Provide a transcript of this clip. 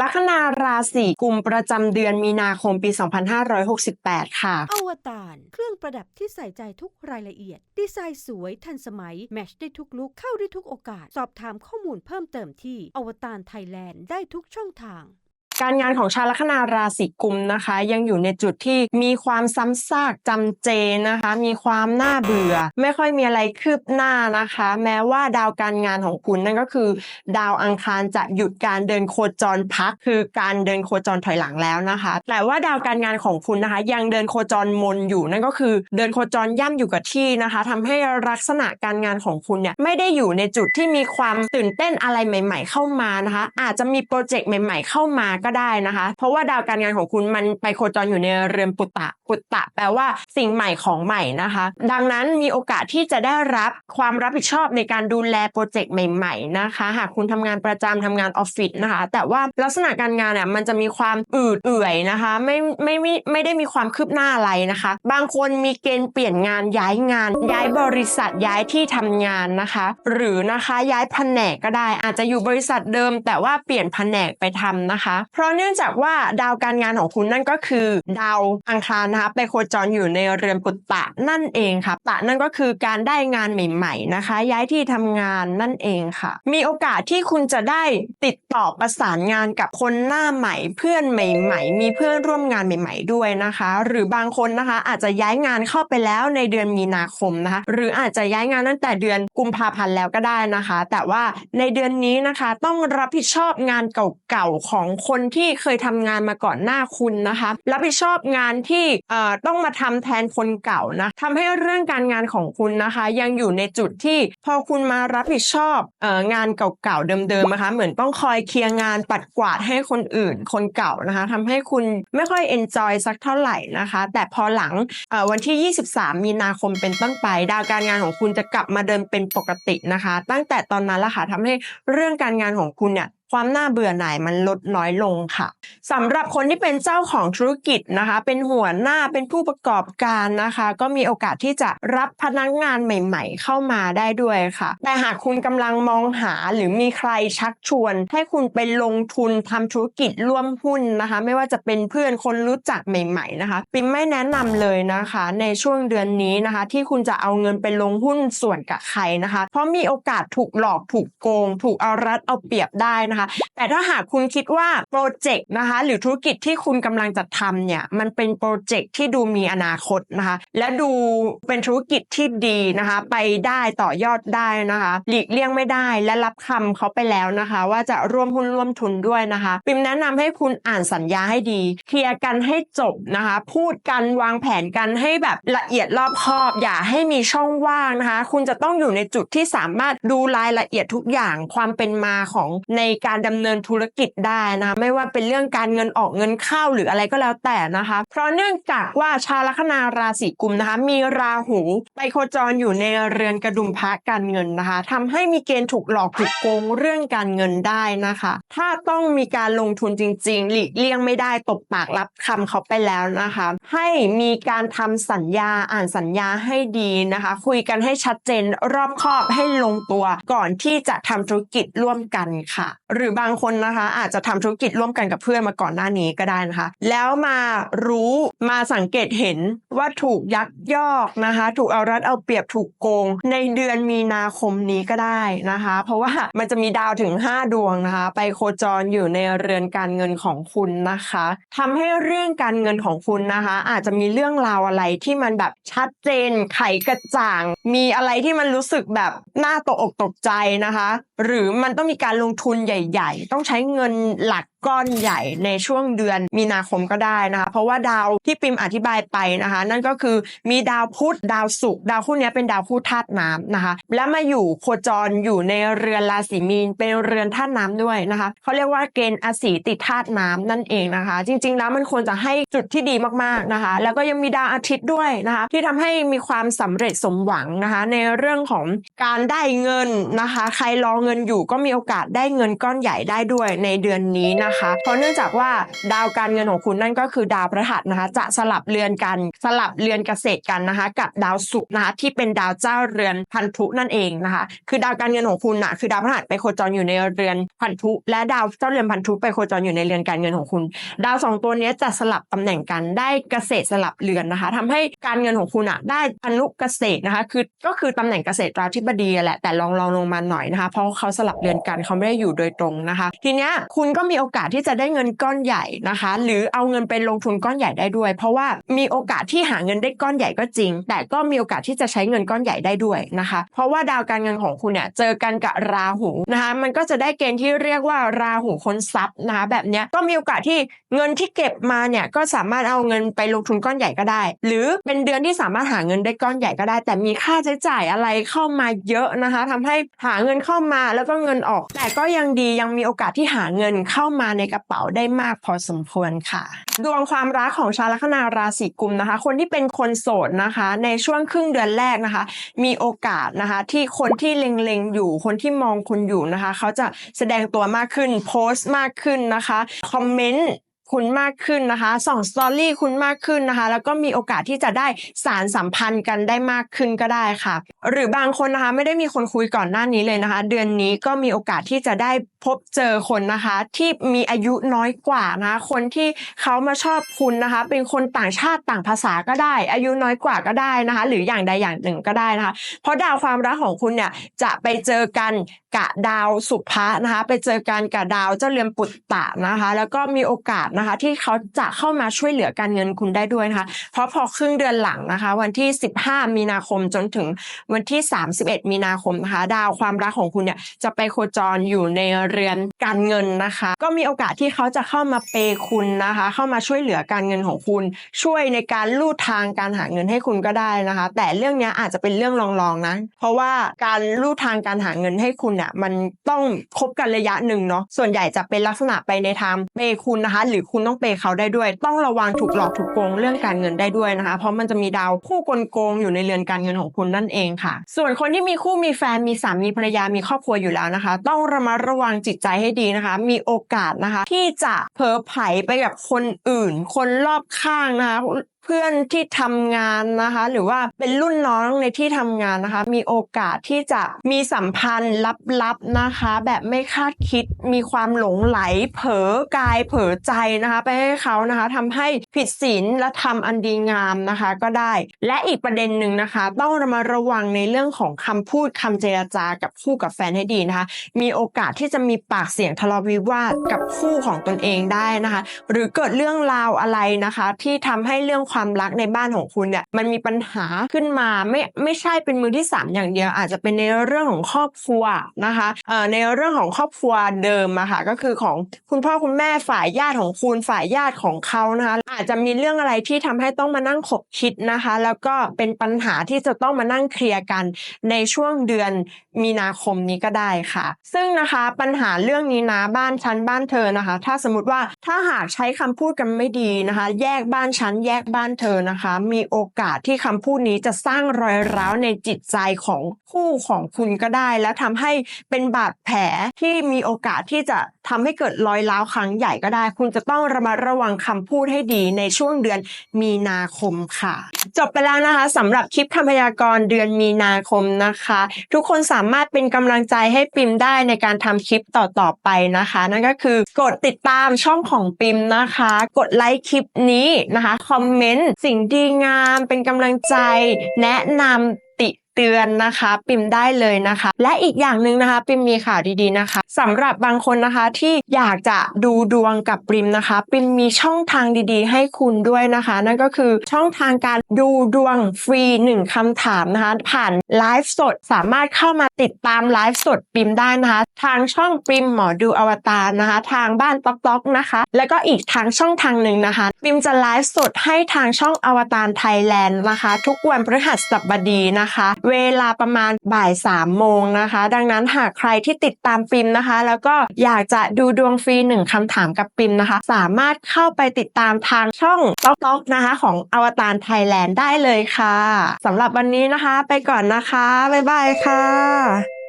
ลัคนาราศีกุมประจำเดือนมีนาคมปี 2568 ค่ะ อวตารเครื่องประดับที่ใส่ใจทุกรายละเอียด ดีไซน์สวยทันสมัย แมชได้ทุกลุกเข้าได้ทุกโอกาส สอบถามข้อมูลเพิ่มเติมที่อวตารไทยแลนด์ได้ทุกช่องทาง การงานของชาวลัคนาราศีกุมนะคะ ยังอยู่ในจุดที่มีความซ้ำซากจำเจนะคะ มีความน่าเบื่อ ไม่ค่อยมีอะไรคืบหน้านะคะ แม้ว่าดาวการงานของคุณนั่นก็คือ ดาวอังคารจะหยุดการเดินโคจรพัก คือการเดินโคจรถอยหลังแล้วนะคะ แต่ว่าดาวการงานของคุณนะคะ ยังเดินโคจรมนอยู่นั่นก็คือเดินโคจรย่ำอยู่กับที่นะคะทำให้ลักษณะการงานของคุณเนี่ยไม่ได้อยู่ในจุดที่มีความตื่นเต้นอะไรใหม่ ๆ เข้ามานะคะ อาจจะมีโปรเจกต์ใหม่ ๆ เข้ามาก็ได้นะคะ เพราะว่าดาวการงานของคุณมันไปโคจรอยู่ในเรือนปุตตะปุตตะ แปลว่าสิ่งใหม่ของใหม่นะคะ ดังนั้นมีโอกาสที่จะได้รับความรับผิดชอบในการดูแลโปรเจกต์ใหม่ๆนะคะ หากคุณทำงานประจำทำงานออฟฟิศนะคะ แต่ว่าลักษณะการงานเนี่ยมันจะมีความอืดเอื่อยนะคะไม่ไม่ไม่ไม่ได้มีความคืบหน้าอะไรนะคะ บางคนมีเกณฑ์เปลี่ยนงานย้ายงาน ย้ายบริษัทย้ายที่ทำงานนะคะ หรือนะคะย้ายแผนกก็ได้อาจจะอยู่บริษัทเดิม แต่ว่าเปลี่ยนแผนกไปทำนะคะเพราะเนื่องจากว่าดาวการงานของคุณนั่นก็คือ ดาวอังคารนะคะไปโคจรอยู่ในเรือนปุตตะนั่นเองค่ะตะนั่นก็คือการได้งานใหม่ๆนะคะ ย้ายที่ทำงานนั่นเองค่ะ มีโอกาสที่คุณจะได้ติดต่อประสานงานกับคนหน้าใหม่ เพื่อนใหม่ ๆ มีเพื่อนร่วมงานใหม่ ๆ ด้วยนะคะ หรือบางคนนะคะอาจจะย้ายงานเข้าไปแล้วในเดือนมีนาคมนะคะ หรืออาจจะย้ายงานตั้งแต่เดือนกุมภาพันธ์แล้วก็ได้นะคะ แต่ว่าในเดือนนี้นะคะต้องรับผิดชอบงานเก่าๆของคนที่เคยทำงานมาก่อนหน้าคุณนะคะ รับผิดชอบงานที่ต้องมาทำแทนคนเก่านะทำให้เรื่องการงานของคุณนะคะ ยังอยู่ในจุดที่พอคุณมารับผิดชอบอองานเก่าๆเดิมๆนะคะ เหมือนต้องคอยเคลียร์งานปัดกวาดให้คนอื่น คนเก่านะคะทำให้คุณไม่ค่อยเอนจอยสักเท่าไหร่นะคะ แต่พอหลังวันที่ 23 มีนาคมเป็นต้นไป ดาวการงานของคุณจะกลับมาเดินเป็นปกตินะคะ ตั้งแต่ตอนนั้นละค่ะทำให้เรื่องการงานของคุณเนี่ย ความน่าเบื่อหน่ายมันลดน้อยลงค่ะสำหรับคนที่เป็นเจ้าของธุรกิจนะคะ เป็นหัวหน้าเป็นผู้ประกอบการนะคะ ก็มีโอกาสที่จะรับพนักงานใหม่ ๆ เข้ามาได้ด้วยค่ะ แต่หากคุณกำลังมองหาหรือมีใครชักชวน ให้คุณไปลงทุนทำธุรกิจร่วมหุ้นนะคะ ไม่ว่าจะเป็นเพื่อนคนรู้จักใหม่ ๆ นะคะปิมไม่แนะนำเลยนะคะ ในช่วงเดือนนี้นะคะ ที่คุณจะเอาเงินไปลงหุ้นส่วนกับใครนะคะ เพราะมีโอกาสถูกหลอกถูกโกง ถูกเอารัดเอาเปรียบได้นะคะแต่ถ้าหากคุณคิดว่าโปรเจกต์นะคะ หรือธุรกิจที่คุณกำลังจะทำเนี่ยมันเป็นโปรเจกต์ที่ดูมีอนาคตนะคะ และดูเป็นธุรกิจที่ดีนะคะ ไปได้ต่อยอดได้นะคะ หลีกเลี่ยงไม่ได้และรับคำเขาไปแล้วนะคะ ว่าจะร่วมหุ้นร่วมทุนด้วยนะคะปิมแนะนำให้คุณอ่านสัญญาให้ดีเคลียร์กันให้จบนะคะ พูดกันวางแผนกันให้แบบละเอียดรอบคอบ อย่าให้มีช่องว่างนะคะ คุณจะต้องอยู่ในจุดที่สามารถดูรายละเอียดทุกอย่างความเป็นมาของในการดำเนินธุรกิจได้นะ ไม่ว่าเป็นเรื่องการเงินออกเงินเข้าหรืออะไรก็แล้วแต่นะคะ เพราะเนื่องจากว่าชาวลัคนาราศีกุมนะคะมีราหูไปโคจรอยู่ในเรือนกระดุมพระการเงินนะคะทำให้มีเกณฑ์ถูกหลอกถูกโกงเรื่องการเงินได้นะคะ ถ้าต้องมีการลงทุนจริง ๆ หลีกเลี่ยงไม่ได้ตบปากรับคำเขาไปแล้วนะคะ ให้มีการทำสัญญาอ่านสัญญาให้ดีนะคะ คุยกันให้ชัดเจนรอบคอบให้ลงตัวก่อนที่จะทำธุรกิจร่วมกันค่ะ หรือบางคนนะคะ อาจจะทำธุรกิจร่วมกันกับเพื่อนมาก่อนหน้านี้ก็ได้นะคะ แล้วมารู้มาสังเกตเห็นว่าถูกยักยอกนะคะ ถูกเอารัดเอาเปรียบถูกโกง ในเดือนมีนาคมนี้ก็ได้นะคะ เพราะว่ามันจะมีดาวถึง 5 ดวงนะคะ ไปโคจรอยู่ในเรือนการเงินของคุณนะคะทำให้เรื่องการเงินของคุณนะคะ อาจจะมีเรื่องราวอะไรที่มันแบบชัดเจนไขกระจ่าง มีอะไรที่มันรู้สึกแบบน่าตกอกตกใจนะคะ หรือมันต้องมีการลงทุนใหญ่หญ่ ๆ ต้องใช้เงินหลัก ก้อนใหญ่ในช่วงเดือนมีนาคมก็ได้นะคะ เพราะว่าดาวที่ปิมอธิบายไปนะคะ นั่นก็คือมีดาวพุธดาวศุกร์ดาวคู่นี้เป็นดาวคู่ธาตุน้ำนะคะ แล้วมาอยู่โคจรอยู่ในเรือนราศีมีนเป็นเรือนธาตุน้ำด้วยนะคะเขาเรียกว่าเกณฑ์อสีติดธาตุน้ำนั่นเองนะคะ จริง ๆ แล้วมันควรจะให้จุดที่ดีมากๆนะคะ แล้วก็ยังมีดาวอาทิตย์ด้วยนะคะ ที่ทำให้มีความสำเร็จสมหวังนะคะ ในเรื่องของการได้เงินนะคะ ใครรอเงินอยู่ก็มีโอกาสได้เงินก้อนใหญ่ได้ด้วยในเดือนนี้นะนะคะ เพราะเนื่องจากว่าดาวการเงินของคุณนั่นก็คือดาวพฤหัสนะคะ จะสลับเรือนกันสลับเรือนเกษตรกันนะคะ กับดาวศุกร์นะคะที่เป็นดาวเจ้าเรือนพันธุนั่นเองนะคะ คือดาวการเงินของคุณน่ะคือดาวพฤหัสไปโคจรอยู่ในเรือนพันธุ และดาวเจ้าเรือนพันธุไปโคจรอยู่ในเรือนการเงินของคุณ ดาวสองตัวนี้จะสลับตำแหน่งกันได้เกษตรสลับเรือนนะคะทำให้การเงินของคุณอะได้พันธุเกษตรนะคะ คือก็คือตำแหน่งเกษตราธิบดีแหละแต่ลองลองลงมาหน่อยนะคะ เพราะเขาสลับเรือนกันเขาไม่ได้อยู่โดยตรงนะคะ ทีเนี้ยคุณก็มีโอกาสที่จะได้เงินก้อนใหญ่นะคะ หรือเอาเงินไปลงทุนก้อนใหญ่ได้ด้วย เพราะว่ามีโอกาสที่หาเงินได้ก้อนใหญ่ก็จริง แต่ก็มีโอกาสที่จะใช้เงินก้อนใหญ่ได้ด้วยนะคะ เพราะว่าดาวการเงินของคุณเนี่ยเจอกันกับราหูนะคะ มันก็จะได้เกณฑ์ที่เรียกว่าราหูค้นทรัพย์นะคะแบบเนี้ยก็มีโอกาสที่เงินที่เก็บมาเนี่ยก็สามารถเอาเงินไปลงทุนก้อนใหญ่ก็ได้ หรือเป็นเดือนที่สามารถหาเงินได้ก้อนใหญ่ก็ได้ แต่มีค่าใช้จ่ายอะไรเข้ามาเยอะนะคะทำให้หาเงินเข้ามาแล้วก็เงินออก แต่ก็ยังดียังมีโอกาสที่หาเงินเข้ามาในกระเป๋าได้มากพอสมควรค่ะ ดวงความรักของชาวลัคนาราศีกุมนะคะ คนที่เป็นคนโสดนะคะ ในช่วงครึ่งเดือนแรกนะคะ มีโอกาสนะคะ ที่คนที่เล็งๆอยู่คนที่มองคุณอยู่นะคะ เขาจะแสดงตัวมากขึ้นโพสต์มากขึ้นนะคะคอมเมนต์ คุณมากขึ้นนะคะส่องสตอรี่คุณมากขึ้นนะคะ แล้วก็มีโอกาสที่จะได้สารสัมพันธ์กันได้มากขึ้นก็ได้ค่ะ หรือบางคนนะคะไม่ได้มีคนคุยก่อนหน้านี้เลยนะคะ เดือนนี้ก็มีโอกาสที่จะได้พบเจอคนนะคะ ที่มีอายุน้อยกว่านะคะคนที่เขามาชอบคุณนะคะ เป็นคนต่างชาติต่างภาษาก็ได้ อายุน้อยกว่าก็ได้นะคะ หรืออย่างใดอย่างหนึ่งก็ได้นะคะ เพราะดาวความรักของคุณเนี่ยจะไปเจอกันกับดาวสุภะนะคะ ไปเจอกันกับดาวเจ้าเรือนปุตตะนะคะ แล้วก็มีโอกาสนะคะ ที่เขาจะเข้ามาช่วยเหลือการเงินคุณได้ด้วยนะคะ เพราะพอครึ่งเดือนหลังนะคะ วันที่ 15 มีนาคมจนถึงวันที่ 31 มีนาคมนะคะ ดาวความรักของคุณเนี่ยจะไปโคจรอยู่ในเรือนการเงินนะคะ ก็มีโอกาสที่เขาจะเข้ามาเปย์คุณนะคะ เข้ามาช่วยเหลือการเงินของคุณ ช่วยในการลู่ทางการหาเงินให้คุณก็ได้นะคะ แต่เรื่องนี้อาจจะเป็นเรื่องรองๆนะ เพราะว่าการลู่ทางการหาเงินให้คุณเนี่ยมันต้องคบกันระยะหนึ่งเนาะส่วนใหญ่จะเป็นลักษณะไปในทางเปย์คุณนะคะ หรือคุณต้องเปย์เขาได้ด้วย ต้องระวังถูกหลอกถูกโกงเรื่องการเงินได้ด้วยนะคะ เพราะมันจะมีดาวคู่กลโกงอยู่ในเรือนการเงินของคุณนั่นเองค่ะ ส่วนคนที่มีคู่มีแฟนมีสามีภรรยามีครอบครัวอยู่แล้วนะคะ ต้องระมัดระวังจิตใจให้ดีนะคะ มีโอกาสนะคะ ที่จะเพ้อไผไปกับคนอื่น คนรอบข้างนะคะเพื่อนที่ทำงานนะคะ หรือว่าเป็นรุ่นน้องในที่ทำงานนะคะ มีโอกาสที่จะมีสัมพันธ์ลับๆนะคะ แบบไม่คาดคิดมีความหลงไหล เผลอกายเผลอใจนะคะ ไปให้เขานะคะทำให้ผิดศีลและทำอันดีงามนะคะ ก็ได้ และอีกประเด็นหนึ่งนะคะ ต้องระมัดระวังในเรื่องของคำพูดคำเจรจากับคู่กับแฟนให้ดีนะคะ มีโอกาสที่จะมีปากเสียงทะเลาะวิวาทกับคู่ของตนเองได้นะคะ หรือเกิดเรื่องราวอะไรนะคะ ที่ทำให้เรื่องความรักในบ้านของคุณเนี่ยมันมีปัญหาขึ้นมาไม่ไม่ใช่เป็นมือที่สามอย่างเดียว อาจจะเป็นในเรื่องของครอบครัวนะคะเอ่อในเรื่องของครอบครัวเดิมอะค่ะก็คือของคุณพ่อคุณแม่ฝ่ายญาติของคุณฝ่ายญาติของเขานะคะอาจจะมีเรื่องอะไรที่ทำให้ต้องมานั่งขบคิดนะคะ แล้วก็เป็นปัญหาที่จะต้องมานั่งเคลียร์กันในช่วงเดือนมีนาคมนี้ก็ได้ค่ะ ซึ่งนะคะปัญหาเรื่องนี้นะบ้านฉันบ้านเธอนะคะ ถ้าสมมติว่าถ้าหากใช้คำพูดกันไม่ดีนะคะ แยกบ้านฉันแยกบ้านเธอนะคะ มีโอกาสที่คำพูดนี้จะสร้างรอยร้าวในจิตใจของคู่ของคุณก็ได้ และทำให้เป็นบาดแผลที่มีโอกาสที่จะ ทำให้เกิดรอยร้าวครั้งใหญ่ก็ได้ คุณจะต้องระมัดระวังคำพูดให้ดีในช่วงเดือนมีนาคมค่ะ จบไปแล้วนะคะสำหรับคลิปคำพยากรณ์เดือนมีนาคมนะคะ ทุกคนสามารถเป็นกำลังใจให้ปิมได้ในการทำคลิปต่อๆไปนะคะ นั่นก็คือกดติดตามช่องของปิมนะคะ กดไลค์คลิปนี้นะคะคอมเมนต์สิ่งดีงามเป็นกำลังใจแนะนำ เตือนนะคะ ปิมได้เลยนะคะ และอีกอย่างหนึ่งนะคะ ปิมมีข่าวดีๆนะคะสำหรับบางคนนะคะที่อยากจะดูดวงกับปิมนะคะ ปิมมีช่องทางดีๆ ให้คุณด้วยนะคะ นั่นก็คือช่องทางการดูดวงฟรีหนึ่งคำถามนะคะ ผ่านไลฟ์สดสามารถเข้ามาติดตามไลฟ์สดปิมได้นะคะ ทางช่องปิมหมอดูอวตารนะคะ ทางบ้านต๊อกต๊อกนะคะ แล้วก็อีกทางช่องทางหนึ่งนะคะ ปิมจะไลฟ์สดให้ทางช่องอวตารไทยแลนด์นะคะ ทุกวันพฤหัสบดีนะคะเวลาประมาณบ่ายสามโมงนะคะ ดังนั้นหากใครที่ติดตามปิมนะคะ แล้วก็อยากจะดูดวงฟรีหนึ่งคำถามกับปิมนะคะ สามารถเข้าไปติดตามทางช่องต๊อกต๊อกนะคะ ของอวตารไทยแลนด์ได้เลยค่ะสำหรับวันนี้นะคะ ไปก่อนนะคะ บ๊ายบายค่ะ